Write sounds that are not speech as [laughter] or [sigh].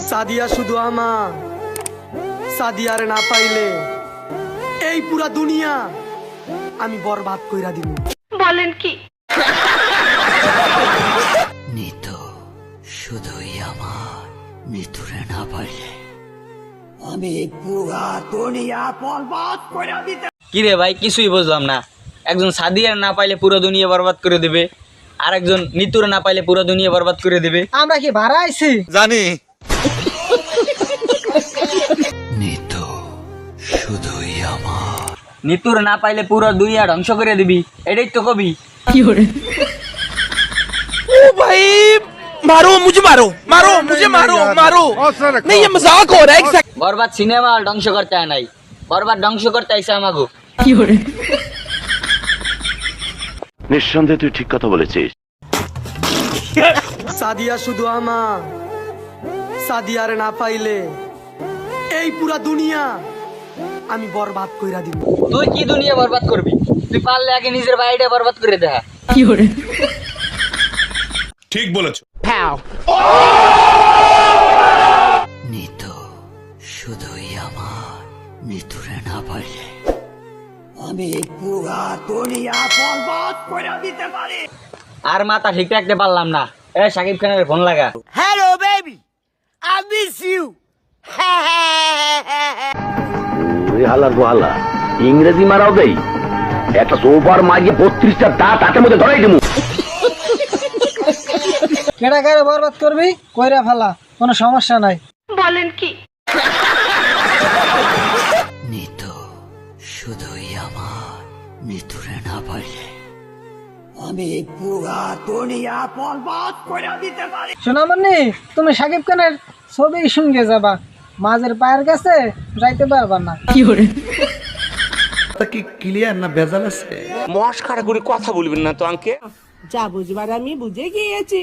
সাদিয়া শুধু আমার সাদিয়ারে না পাইলে এই পুরা দুনিয়া আমি বরবাদ কইরা দিব। বলেন কি? নিতু শুধুই আমার নিতুরে না পারলে আমি পুরা দুনিয়া বরবাদ করে দিতে কি রে ভাই কিছুই বুঝলাম না। একজন সাদিয়ার না পাইলে পুরো দুনিয়া বরবাদ করে দেবে। আর একজন নিতুর না পাইলে পুরো দুনিয়া বরবাদ করে দেবে। আমরা কি ভাড়া আইছি? [laughs] নিতু শুধুই আমার নিতুর না পাইলে পুরো দুনিয়া ধ্বংস করে দিবি এটাই তো কবি भाई मारो मुझे मारो मारो मुझे मारो मारो नहीं ये मजाक हो रहा है एक सेकंड বরবাদ সিনেমা ধ্বংস করতে হয় নাই বরবাদ ধ্বংস করতে আইসা আমাগো নিঃসন্দেহে তুই ঠিক কথা বলেছিস সাদিয়া শুধু আমার সাদিয়ারে না পাইলে এই পুরা দুনিয়া আমি বরবাদ কইরা দিব। তুই কি দুনিয়া বরবাদ করবি? তুই পারলে আগে নিজের বাড়িটা বরবাদ করে দেখা। ঠিক বলেছ। পাও নিতু শুধুই আমার নিতুরে না পারলে আমি পুরা দুনিয়া বরবাদ করে দিতে পারি। আর মাথা ঠিক রাখতে পারলাম না। এ সাকিব খানের ফোন লাগা। ওই হালার গোহালা ইংরেজি মারাও দেই। একটা সোফার মারিয়ে বত্রিশটা দাঁত হাতের মধ্যে ধরাই দেবো কেডা কারে বরবাদ করবি? কইরা ফেলা কোনো সমস্যা নাই। বলেন কি? নিতু শুধুই আমার নিতুরে না পারলে আমি পুরা দুনিয়া বরবাদ করে দিতে পারি। সোনামণি তুমি সাকিব খানের ছবি সঙ্গে যাবা। মাঝের পায়ের কাছে যাইতে পারবা না। কি করে? কি ক্লিয়ার না ভেজাল আছে? মস্কার করে কথা বলবেন না তো আঙ্কে যা বুঝবার আমি বুঝে গিয়েছি।